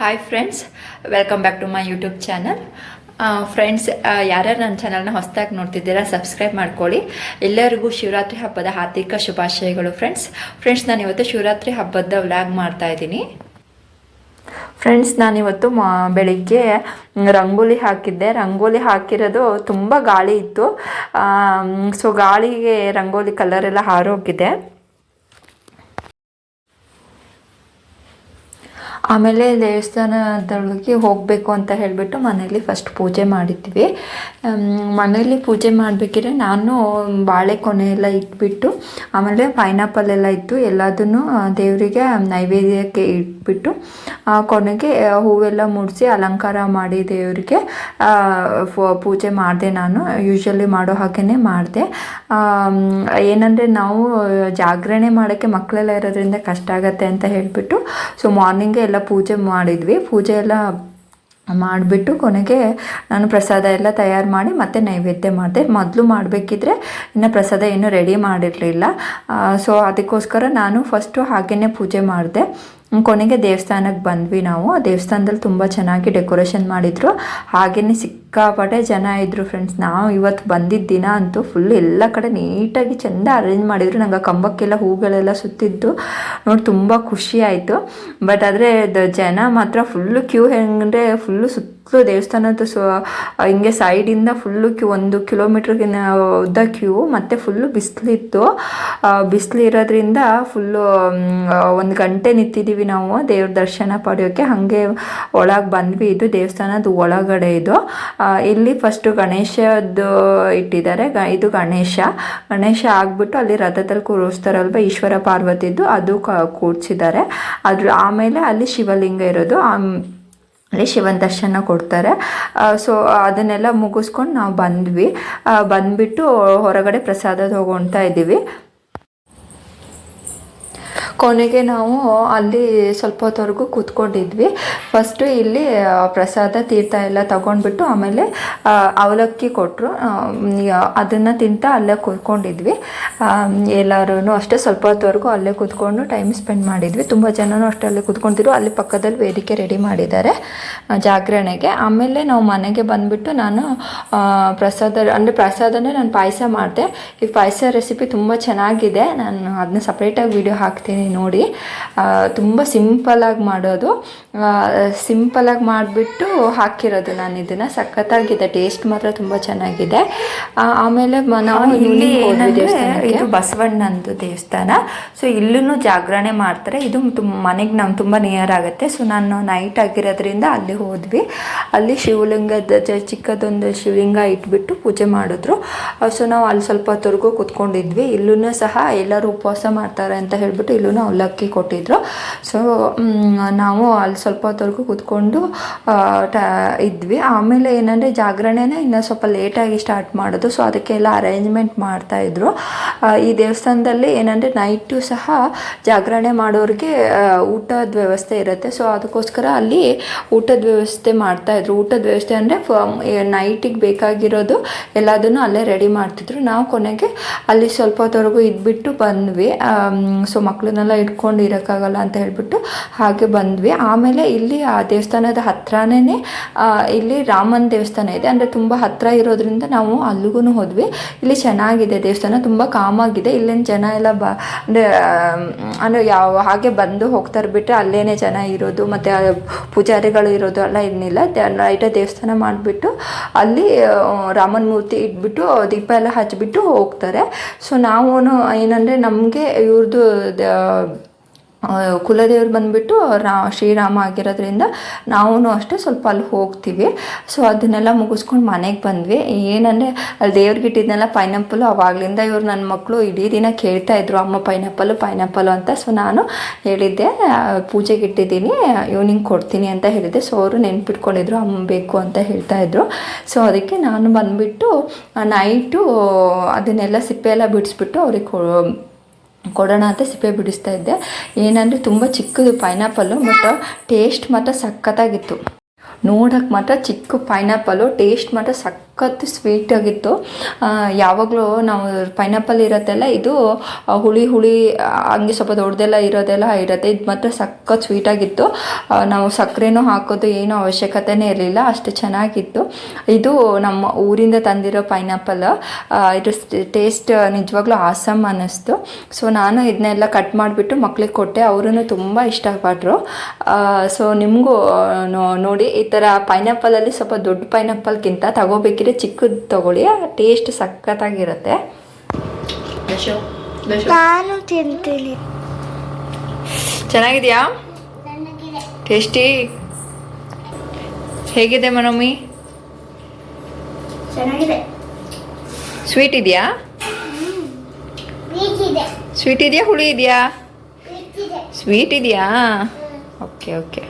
Hi friends welcome back to my YouTube channel friends ಯಾರ್ಯಾರು ನನ್ನ ಚಾನಲ್ನ ಹೊಸದಾಗಿ ನೋಡ್ತಿದ್ದೀರಾ ಸಬ್ಸ್ಕ್ರೈಬ್ ಮಾಡ್ಕೊಳ್ಳಿ. ಎಲ್ಲರಿಗೂ ಶಿವರಾತ್ರಿ ಹಬ್ಬದ ಹಾರ್ದಿಕ ಶುಭಾಶಯಗಳು ಫ್ರೆಂಡ್ಸ್ ಫ್ರೆಂಡ್ಸ್ ನಾನು ಇವತ್ತು ಶಿವರಾತ್ರಿ ಹಬ್ಬದ ವ್ಲಾಗ್ ಮಾಡ್ತಾ ಇದ್ದೀನಿ. ಫ್ರೆಂಡ್ಸ್ ನಾನಿವತ್ತು ಮಾ, ಬೆಳಿಗ್ಗೆ ರಂಗೋಲಿ ಹಾಕಿದ್ದೆ. ರಂಗೋಲಿ ಹಾಕಿರೋದು ತುಂಬ ಗಾಳಿ ಇತ್ತು. ಸೊ ಗಾಳಿಗೆ ರಂಗೋಲಿ ಕಲರ್ ಎಲ್ಲ ಹಾರೋಗಿದೆ. ಆಮೇಲೆ ದೇವಸ್ಥಾನದೊಳಗೆ ಹೋಗಬೇಕು ಅಂತ ಹೇಳಿಬಿಟ್ಟು ಮನೇಲಿ ಫಸ್ಟ್ ಪೂಜೆ ಮಾಡಿದ್ವಿ. ಮನೇಲಿ ಪೂಜೆ ಮಾಡಬೇಕಿದ್ರೆ ನಾನು ಬಾಳೆ ಕೊನೆ ಎಲ್ಲ ಇಟ್ಬಿಟ್ಟು ಆಮೇಲೆ ಪೈನಾಪಲ್ ಎಲ್ಲ ಇತ್ತು ಎಲ್ಲದನ್ನು ದೇವರಿಗೆ ನೈವೇದ್ಯಕ್ಕೆ ಇಟ್ಬಿಟ್ಟು ಆ, ಕೊನೆಗೆ ಹೂವೆಲ್ಲ ಮುಡಿಸಿ ಅಲಂಕಾರ ಮಾಡಿ ದೇವರಿಗೆ ಪೂಜೆ ಮಾಡಿದೆ ನಾನು. ಯೂಶ್ವಲಿ ಮಾಡೋ ಹಾಗೆಯೇ ಮಾಡಿದೆ. ಏನಂದರೆ ನಾವು ಜಾಗರಣೆ ಮಾಡೋಕ್ಕೆ ಮಕ್ಕಳೆಲ್ಲ ಇರೋದ್ರಿಂದ ಕಷ್ಟ ಆಗತ್ತೆ ಅಂತ ಹೇಳಿಬಿಟ್ಟು ಸೊ ಮಾರ್ನಿಂಗೇ ಎಲ್ಲ ಪೂಜೆ ಮಾಡಿದ್ವಿ. ಪೂಜೆ ಎಲ್ಲ ಮಾಡಿಬಿಟ್ಟು ಕೊನೆಗೆ ನಾನು ಪ್ರಸಾದ ಎಲ್ಲ ತಯಾರು ಮಾಡಿ ಮತ್ತೆ ನೈವೇದ್ಯ ಮಾಡಿದೆ. ಮೊದಲು ಮಾಡಬೇಕಿದ್ರೆ ಇನ್ನು ಪ್ರಸಾದ ಏನೂ ರೆಡಿ ಮಾಡಿರಲಿಲ್ಲ. ಸೊ ಅದಕ್ಕೋಸ್ಕರ ನಾನು ಫಸ್ಟು ಹಾಗೇ ಪೂಜೆ ಮಾಡಿದೆ. ಕೊನೆಗೆ ದೇವಸ್ಥಾನಕ್ಕೆ ಬಂದ್ವಿ ನಾವು. ದೇವಸ್ಥಾನದಲ್ಲಿ ತುಂಬ ಚೆನ್ನಾಗಿ ಡೆಕೋರೇಷನ್ ಮಾಡಿದರು. ಹಾಗೆಯೇ ಸಿಕ್ಕಾಪಟ್ಟೆ ಜನ ಇದ್ದರು ಫ್ರೆಂಡ್ಸ್ ನಾವು ಇವತ್ತು ಬಂದಿದ್ದ ದಿನ ಅಂತೂ ಫುಲ್ ಎಲ್ಲ ಕಡೆ ನೀಟಾಗಿ ಚೆಂದ ಅರೇಂಜ್ ಮಾಡಿದರು. ನಂಗೆ ಆ ಕಂಬಕ್ಕೆಲ್ಲ ಹೂಗಳೆಲ್ಲ ಸುತ್ತಿದ್ದು ನೋಡಿ ತುಂಬ ಖುಷಿ ಆಯಿತು. ಬಟ್ ಆದರೆ ಜನ ಮಾತ್ರ ಫುಲ್ಲು ಕ್ಯೂ ಹೆಂಗಂದರೆ ಫುಲ್ಲು ಸುತ್ತಲೂ ದೇವಸ್ಥಾನದ ಸೊ ಹಿಂಗೆ ಸೈಡಿಂದ ಫುಲ್ಲು ಕ್ಯೂ, ಒಂದು ಕಿಲೋಮೀಟ್ರ್ಗಿನ ಉದ್ದ ಕ್ಯೂ ಮತ್ತು ಫುಲ್ಲು ಬಿಸಿಲಿತ್ತು. ಬಿಸಿಲು ಇರೋದ್ರಿಂದ ಫುಲ್ಲು ಒಂದು ಗಂಟೆ ನಿಂತಿದ್ದೀವಿ ನಾವು ದೇವ್ರ ದರ್ಶನ ಪಡೆಯೋಕ್ಕೆ ಹಾಗೆ ಒಳಗೆ ಬಂದ್ವಿ, ಇದು ದೇವಸ್ಥಾನದ ಒಳಗಡೆ ಇದು. ಇಲ್ಲಿ ಫಸ್ಟು ಗಣೇಶದ್ದು ಇಟ್ಟಿದ್ದಾರೆ, ಗ, ಇದು ಗಣೇಶ. ಗಣೇಶ ಆಗ್ಬಿಟ್ಟು ಅಲ್ಲಿ ರಥದಲ್ಲಿ ಕೂರಿಸ್ತಾರಲ್ವ ಈಶ್ವರ ಪಾರ್ವತಿದ್ದು, ಅದು ಕೂಡ್ಸಿದ್ದಾರೆ ಅದ್ರ, ಆಮೇಲೆ ಅಲ್ಲಿ ಶಿವಲಿಂಗ ಇರೋದು. ಅಲ್ಲಿ ಶಿವನ ದರ್ಶನ ಕೊಡ್ತಾರೆ. ಸೊ ಅದನ್ನೆಲ್ಲ ಮುಗಿಸ್ಕೊಂಡು ನಾವು ಬಂದ್ವಿ. ಬಂದ್ಬಿಟ್ಟು ಹೊರಗಡೆ ಪ್ರಸಾದ ತೊಗೊಳ್ತಾ ಇದ್ದೀವಿ ಕೊನೆಗೆ ನಾವು ಅಲ್ಲಿ ಸ್ವಲ್ಪ ಹೊತ್ತವರೆಗೂ ಕೂತ್ಕೊಂಡಿದ್ವಿ. ಫಸ್ಟು ಇಲ್ಲಿ ಪ್ರಸಾದ, ತೀರ್ಥ ಎಲ್ಲ ತಗೊಂಡ್ಬಿಟ್ಟು ಆಮೇಲೆ ಅವಲಕ್ಕಿ ಕೊಟ್ಟರು ಅದನ್ನು ತಿಂತಾ ಅಲ್ಲೇ ಕೂತ್ಕೊಂಡಿದ್ವಿ. ಎಲ್ಲರೂ ಅಷ್ಟೇ ಸ್ವಲ್ಪ ಹೊತ್ತವರೆಗೂ ಅಲ್ಲೇ ಕೂತ್ಕೊಂಡು ಟೈಮ್ ಸ್ಪೆಂಡ್ ಮಾಡಿದ್ವಿ. ತುಂಬ ಜನನೂ ಅಷ್ಟೇ ಅಲ್ಲೇ ಕೂತ್ಕೊಂಡಿದ್ರು. ಅಲ್ಲಿ ಪಕ್ಕದಲ್ಲಿ ವೇದಿಕೆ ರೆಡಿ ಮಾಡಿದ್ದಾರೆ ಜಾಗರಣೆಗೆ. ಆಮೇಲೆ ನಾವು ಮನೆಗೆ ಬಂದುಬಿಟ್ಟು ನಾನು ಪ್ರಸಾದ, ಅಂದರೆ ಪ್ರಸಾದನೇ ನಾನು ಪಾಯಸ ಮಾಡಿದೆ. ಈ ಪಾಯಸ ರೆಸಿಪಿ ತುಂಬ ಚೆನ್ನಾಗಿದೆ. ನಾನು ಅದನ್ನ ಸಪ್ರೇಟಾಗಿ ವಿಡಿಯೋ ಹಾಕ್ತೀನಿ ನೋಡಿ ತುಂಬ ಸಿಂಪಲಾಗಿ ಮಾಡೋದು. ಸಿಂಪಲಾಗಿ ಮಾಡಿಬಿಟ್ಟು ಹಾಕಿರೋದು ನಾನು ಇದನ್ನು. ಸಖತ್ತಾಗಿದೆ ಟೇಸ್ಟ್ ಮಾತ್ರ ತುಂಬ ಚೆನ್ನಾಗಿದೆ. ಆಮೇಲೆ ನಾವು ಇಲ್ಲಿ ಇದು ಬಸವಣ್ಣಂದು ದೇವಸ್ಥಾನ. ಸೊ ಇಲ್ಲೂ ಜಾಗರಣೆ ಮಾಡ್ತಾರೆ. ಇದು ಮನೆಗೆ ನಮ್ಗೆ ತುಂಬ ನಿಯರ್ ಆಗುತ್ತೆ. ಸೊ ನಾನು ನೈಟ್ ಆಗಿರೋದ್ರಿಂದ ಅಲ್ಲಿ ಹೋದ್ವಿ. ಅಲ್ಲಿ ಶಿವಲಿಂಗದ ಚಿಕ್ಕದೊಂದು ಶಿವಲಿಂಗ ಇಟ್ಬಿಟ್ಟು ಪೂಜೆ ಮಾಡಿದ್ರು. ಸೊ ನಾವು ಅಲ್ಲಿ ಸ್ವಲ್ಪ ಹೊತ್ತವರೆಗೂ ಕುತ್ಕೊಂಡಿದ್ವಿ. ಇಲ್ಲೂ ಸಹ ಎಲ್ಲರೂ ಉಪವಾಸ ಮಾಡ್ತಾರೆ ಅಂತ ಹೇಳ್ಬಿಟ್ಟು ಇಲ್ಲೂ ಅವಲಕ್ಕಿ ಕೊಟ್ಟಿದ್ರು. ಸೊ ನಾವು ಅಲ್ಲಿ ಸ್ವಲ್ಪ ಹೊತ್ತವರೆಗೂ ಕೂತ್ಕೊಂಡು ಟ, ಇದ್ವಿ. ಆಮೇಲೆ ಏನಂದರೆ ಜಾಗರಣೆನ ಇನ್ನೂ ಸ್ವಲ್ಪ ಲೇಟಾಗಿ ಸ್ಟಾರ್ಟ್ ಮಾಡೋದು. ಸೊ ಅದಕ್ಕೆಲ್ಲ ಅರೇಂಜ್ಮೆಂಟ್ ಮಾಡ್ತಾಯಿದ್ರು ಈ ದೇವಸ್ಥಾನದಲ್ಲಿ ಏನಂದರೆ ನೈಟು ಸಹ ಜಾಗರಣೆ ಮಾಡೋರಿಗೆ ಊಟದ ವ್ಯವಸ್ಥೆ ಇರುತ್ತೆ. ಸೊ ಅದಕ್ಕೋಸ್ಕರ ಅಲ್ಲಿ ಊಟದ ವ್ಯವಸ್ಥೆ ಮಾಡ್ತಾಯಿದ್ರು ಊಟದ ವ್ಯವಸ್ಥೆ ಅಂದರೆ ನೈಟಿಗೆ ಬೇಕಾಗಿರೋದು ಎಲ್ಲದನ್ನು ಅಲ್ಲೇ ರೆಡಿ ಮಾಡ್ತಿದ್ರು. ನಾವು ಕೊನೆಗೆ ಅಲ್ಲಿ ಸ್ವಲ್ಪ ಹೊತ್ತವರೆಗೂ ಇದ್ಬಿಟ್ಟು ಬಂದ್ವಿ. ಸೊ ಮಕ್ಕಳನ್ನೆಲ್ಲ ಇಟ್ಕೊಂಡು ಇರೋಕ್ಕಾಗಲ್ಲ ಅಂತ ಹೇಳ್ಬಿಟ್ಟು ಹಾಗೆ ಬಂದ್ವಿ. ಆಮೇಲೆ ಇಲ್ಲಿ ಆ ದೇವಸ್ಥಾನದ ಹತ್ರನೇ ಇಲ್ಲಿ ರಾಮನ ದೇವಸ್ಥಾನ ಇದೆ. ಅಂದರೆ ತುಂಬ ಹತ್ತಿರ ಇರೋದ್ರಿಂದ ನಾವು ಅಲ್ಲಿಗೂ ಹೋದ್ವಿ. ಇಲ್ಲಿ ಚೆನ್ನಾಗಿದೆ ದೇವಸ್ಥಾನ, ತುಂಬ ಕಾಮಾಗಿದೆ ಇಲ್ಲಿನ ಜನ ಎಲ್ಲ ಬ, ಅಂದರೆ ಅಂದರೆ ಯಾವ, ಹಾಗೆ ಬಂದು ಹೋಗ್ತಾರೆ ಬಿಟ್ಟರೆ ಅಲ್ಲೇ ಜನ ಇರೋದು, ಮತ್ತು ಪೂಜಾರಿಗಳು ಇರೋದು ಎಲ್ಲ ಇನ್ನಿಲ್ಲ ಲೈಟ ದೇವಸ್ಥಾನ ಮಾಡಿಬಿಟ್ಟು ಅಲ್ಲಿ ರಾಮನ ಮೂರ್ತಿ ಇಟ್ಬಿಟ್ಟು ದೀಪ ಎಲ್ಲ ಹಚ್ಚಿಬಿಟ್ಟು ಹೋಗ್ತಾರೆ. ಸೊ ನಾವು ಏನಂದರೆ ನಮಗೆ ಇವ್ರದ್ದು ಕುಲದೇವ್ರು ಬಂದುಬಿಟ್ಟು ರಾ, ಶ್ರೀರಾಮ ಆಗಿರೋದ್ರಿಂದ ನಾವೂ ಅಷ್ಟೇ ಸ್ವಲ್ಪ ಅಲ್ಲಿ ಹೋಗ್ತೀವಿ. ಸೊ ಅದನ್ನೆಲ್ಲ ಮುಗಿಸ್ಕೊಂಡು ಮನೆಗೆ ಬಂದ್ವಿ. ಏನಂದರೆ ಅಲ್ಲಿ ದೇವ್ರಿಗೆ ಇಟ್ಟಿದ್ನೆಲ್ಲ ಪೈನಾಪಲ್ಲು ಅವಾಗಲಿಂದ ಇವ್ರು ನನ್ನ ಮಕ್ಕಳು ಇಡೀ ದಿನ ಕೇಳ್ತಾ ಇದ್ರು, ಅಮ್ಮ ಪೈನಾಪಲ್ಲು ಪೈನಾಪಲ್ಲು ಅಂತ. ಸೊ ನಾನು ಹೇಳಿದ್ದೆ ಪೂಜೆಗೆ ಇಟ್ಟಿದ್ದೀನಿ ಈವ್ನಿಂಗ್ ಕೊಡ್ತೀನಿ ಅಂತ ಹೇಳಿದ್ದೆ. ಸೊ ಅವರು ನೆನ್ಪಿಟ್ಕೊಂಡಿದ್ರು, ಅಮ್ಮ, ಬೇಕು ಅಂತ ಹೇಳ್ತಾ ಇದ್ರು. ಸೊ ಅದಕ್ಕೆ ನಾನು ಬಂದುಬಿಟ್ಟು ನೈಟು ಅದನ್ನೆಲ್ಲ ಸಿಪ್ಪೆ ಎಲ್ಲ ಬಿಡಿಸ್ಬಿಟ್ಟು ಅವ್ರಿಗೆ ಕೊ ಕೊಡೋಣ ಅಂತ ಸಿಪ್ಪೆ ಬಿಡಿಸ್ತಾ ಇದ್ದೆ. ಏನಂದರೆ ತುಂಬ ಚಿಕ್ಕದು ಪೈನಾಪಲ್ಲು ಬಟ್ ಟೇಸ್ಟ್ ಮಾತ್ರ ಸಖತ್ತಾಗಿತ್ತು. ನೋಡೋಕೆ ಮಾತ್ರ ಚಿಕ್ಕ ಪೈನಾಪಲು ಟೇಸ್ಟ್ ಮಾತ್ರ ಸಖತ್ ಸಖತ್ ಸ್ವೀಟ್ ಆಗಿತ್ತು. ಯಾವಾಗಲೂ ನಾವು ಪೈನಾಪಲ್ ಇರತ್ತೆಲ್ಲ, ಇದು ಹುಳಿ ಹುಳಿ ಹಂಗೆ ಸ್ವಲ್ಪ ದೊಡ್ಡದೆಲ್ಲ ಇರೋದೆಲ್ಲ ಇರುತ್ತೆ. ಇದು ಮಾತ್ರ ಸಖತ್ ಸ್ವೀಟಾಗಿತ್ತು ನಾವು ಸಕ್ಕರೆನೂ ಹಾಕೋದು ಏನೂ ಅವಶ್ಯಕತೆನೇ ಇರಲಿಲ್ಲ, ಅಷ್ಟು ಚೆನ್ನಾಗಿತ್ತು. ಇದು ನಮ್ಮ ಊರಿಂದ ತಂದಿರೋ ಪೈನಾಪಲ್ ಇದು ಟೇಸ್ಟ್ ನಿಜವಾಗ್ಲೂ ಆಸಮ್ ಅನ್ನಿಸ್ತು. ಸೊ ನಾನು ಇದನ್ನೆಲ್ಲ ಕಟ್ ಮಾಡಿಬಿಟ್ಟು ಮಕ್ಳಿಗೆ ಕೊಟ್ಟೆ. ಅವರೂ ತುಂಬ ಇಷ್ಟಪಟ್ಟರು ಸೊ ನಿಮಗೂ ನೋಡಿ, ಈ ಥರ ಪೈನಾಪಲಲ್ಲಿ ಸ್ವಲ್ಪ ದೊಡ್ಡ ಪೈನಾಪಲ್ಗಿಂತ ತಗೋಬೇಕಿದ್ರೆ ಚಿಕ್ಕದು ತಗೊಳ್ಳಿ ಟೇಸ್ಟ್ ಸಖತ್ತಾಗಿರುತ್ತೆ. ನಾನು ತಿಂತೀನಿ. ಚೆನ್ನಾಗಿದೆಯಾ? ಟೇಸ್ಟಿ ಹೇಗಿದೆ ಮನೋಮಿ? ಚೆನ್ನಾಗಿದೆ. ಸ್ವೀಟ್ ಇದೆಯಾ? ಸ್ವೀಟ್ ಇದೆಯಾ? ಹುಳಿ ಇದೆಯಾ? ಸ್ವೀಟ್ ಇದೆಯಾ? Okay okay